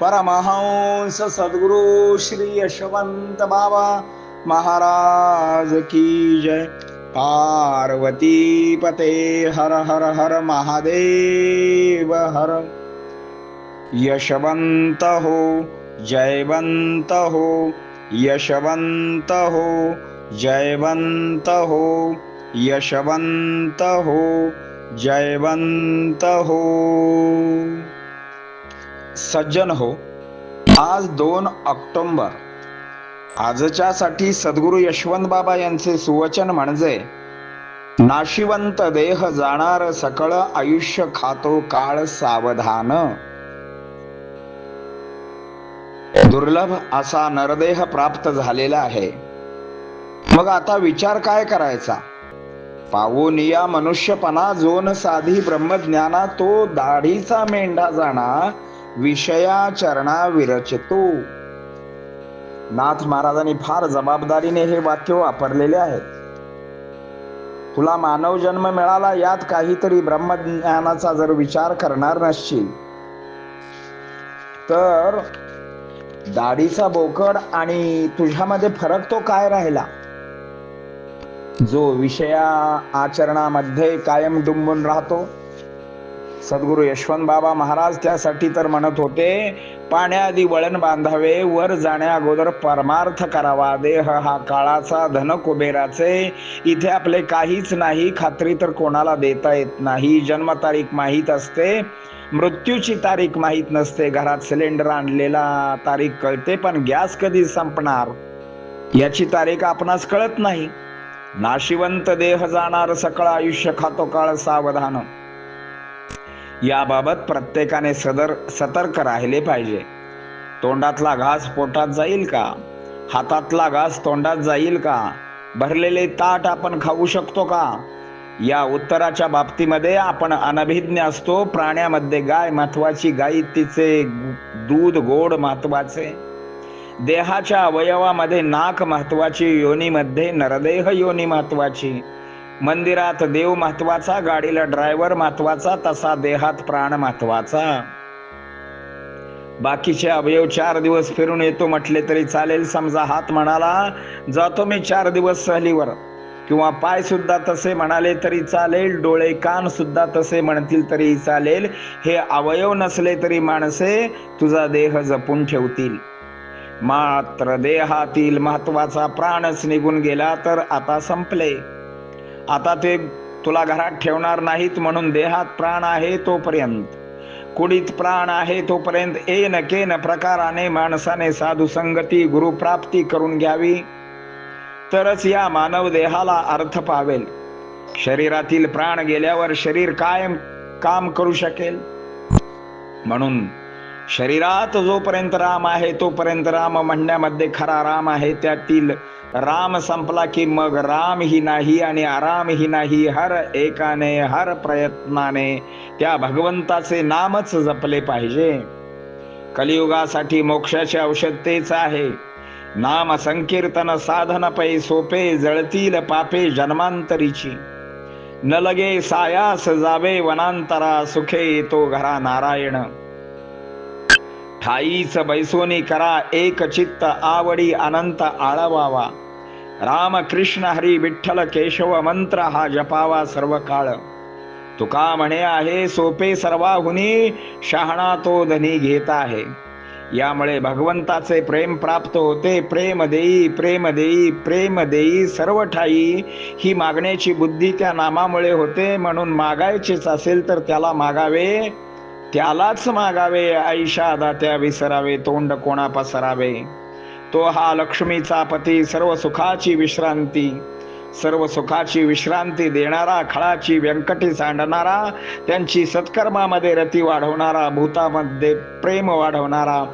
परमहंस सद्गुरु श्री यशवंत बाबा महाराज की जय। पार्वती पते हर हर हर महादेव हर। जयवंत हो यशवंत हो जयवंत हो सज्जन हो. आज दोन ऑक्टोंबर. आजच्या साठी सद्गुरु यशवंत बाबा यांचे सुवचन म्हणजे नाशिवंत देह जाणार सकळ आयुष्य खातो काळ सावधान. दुर्लभ असा नरदेह प्राप्त झालेला आहे. मग आता विचार काय करायचा? पाऊनिया मनुष्यपणा जोन साधी ब्रह्मज्ञाना तो दाढीचा मेंढा जाणा विषयाचरणा विरचितो. नाथ महाराजांनी फार जबाबदारीने हे वाक्य वापरलेले आहे तुला मानव जन्म मिळाला यात काहीतरी ब्रह्मज्ञानाचा जर विचार करणार नसशील तर दाढीचा बोकड आणि तुझ्यामध्ये फरक तो काय राहिला? जो विषया आचरणामध्ये कायम डुंबून राहतो सद्गुरु यशवंत बाबा महाराज त्यासाठी तर म्हणत होते पाण्याआधी वळण बांधावे वर जाण्या अगोदर परमार्थ करावा. देह हा काळाचा धन कुबेराचे. इथे आपले काहीच नाही खात्री तर कोणाला देता येत नाही. जन्मतारीख माहीत असते मृत्यूची तारीख माहीत नसते. घरात सिलेंडर आणलेला तारीख कळते पण गॅस कधी संपणार? याची तारीख आपणास कळत नाही. नाशिवंत देह जाणार सकळ आयुष्य खातो काळ सावधान. याबाबत प्रत्येकाने सदर सतर्क राहिले पाहिजे. तोंडातला घास पोटात जाईल का? हातातला घास तोंडात जाईल का? भरलेले ताट आपण खाऊ शकतो का? या उत्तराच्या बाबतीमध्ये आपण अनभिज्ञ असतो. प्राण्यामध्ये गाय महत्वाची गाई तिचे दूध गोड महत्त्वाचे देहाच्या अवयवामध्ये नाक महत्वाची योनीमध्ये नरदेह योनी महत्वाची मंदिरात देव महत्त्वाचा गाडीला ड्रायव्हर महत्त्वाचा तसा देहात प्राण महत्त्वाचा. बाकीचे अवयव चार दिवस फिरून येतो म्हटले तरी चालेल समजा हात म्हणाला जातो मी चार दिवस सहलीवर. किंवा पाय सुद्धा तसे म्हणाले तरी चालेल डोळे कान सुद्धा तसे म्हणतील तरी चालेल. हे अवयव नसले तरी माणसे तुझा देह जपून ठेवतील. मात्र देहातील महत्त्वाचा प्राणच निघून गेला तर आता संपले. आता ते तुला घरात ठेवणार नाहीत म्हणून देहात प्राण आहे तोपर्यंत. कुडीत प्राण आहे तोपर्यंत एन केन प्रकाराने माणसाने साधू संगती गुरुप्राप्ती करून घ्यावी. तरच या मानव देहाला अर्थ पावेल. शरीरातील प्राण गेल्यावर शरीर कायम काम करू शकेल. म्हणून शरीरात जोपर्यंत राम आहे तोपर्यंत राम म्हणण्यामध्ये खरा राम आहे. त्यातील राम संपला की मग राम ही नाही आणि आराम ही नाही हर एकाने हर प्रयत्नाने त्या भगवंताचे नामच जपले पाहिजे. कलियुगासाठी मोक्षाचे औषध तेच आहे. नाम संकीर्तन साधन पै सोपे जळतील पापे जन्मांतरीची. न लगे सायास जावे वनांतरा सुखे तो घरा नारायण. ठाईच बैसोनी करा एक चित्त आवडी अनंत आळवावा. राम कृष्ण हरी विठ्ठल केशव मंत्र हा जपावा सर्व काळ तुका म्हणे आहे सोपे सर्वाहुनी शहाणा तो धनी घेत आहे. यामुळे भगवंताचे प्रेम प्राप्त होते. प्रेम देई प्रेम देई प्रेम देई सर्व ठाई. ही मागण्याची बुद्धी त्या नामामुळे होते. म्हणून मागायचेच असेल तर त्याला मागावे. त्यालाच मागावे आईशा दात्या विसरावे तोंड कोणा पसरावे. तो हा लक्ष्मीचा पती सर्व सुखाची विश्रांती. सर्व सुखाची विश्रांती देणारा खळाची व्यंकटी सांडणारा त्यांची सत्कर्मामध्ये रती वाढवणारा भूतामध्ये प्रेम वाढवणारा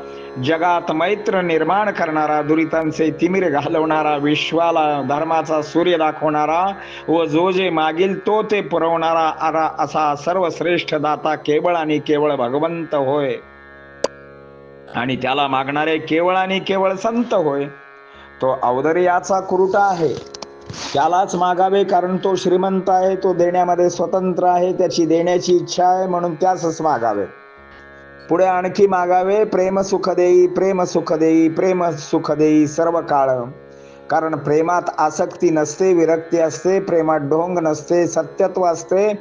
जगात मैत्र निर्माण करणारा दुरितांचे तिमिर घालवणारा विश्वाला धर्माचा सूर्य दाखवणारा व जो जे मागील तो ते पुरवणारा आरा असा सर्वश्रेष्ठ दाता केवळ आणि केवळ भगवंत होय. आणि त्याला मागणारे केवळ आणि केवळ संत होय. तो औदर्याचा कुरुटा आहे. त्यालाच मागावे कारण तो श्रीमंत आहे तो देण्यामध्ये स्वतंत्र आहे त्याची देण्याची इच्छा आहे म्हणून त्यासच मागावे. पुढे आणखी मागावे प्रेम सुख देई प्रेम सुख देई प्रेम सुख देई सर्व काळ. कारण प्रेमात आसक्ती नसते विरक्ती असते प्रेमात ढोंग नसते सत्यत्व असते.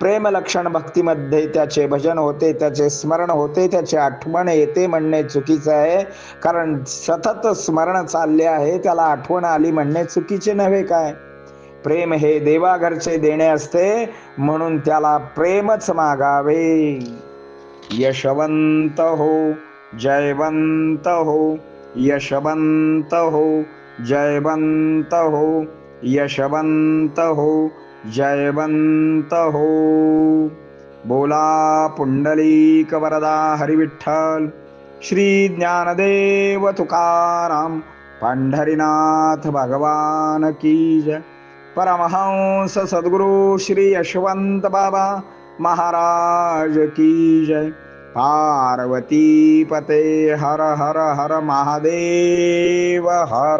प्रेम लक्षण भक्तीमध्ये त्याचे भजन होते त्याचे स्मरण होते त्याची आठवण येते म्हणणे चुकीचं आहे. कारण सतत स्मरण चालले आहे त्याला आठवण आली म्हणणे चुकीचे नव्हे काय? प्रेम हे देवाघरचे देणे असते म्हणून त्याला प्रेमच मागावे. यशवंत हो जयवंत हो यशवंत हो जयवंत हो यशवंत हो जयवंत हो बोला पुंडलीक वरदा हरिविठ्ठल श्री ज्ञानदेव तुकाराम पंढरीनाथ भगवान की जय। परमहंस सद्गुरु श्री यशवंत बाबा महाराज की जय। पार्वती पते हर हर हर महादेव हर।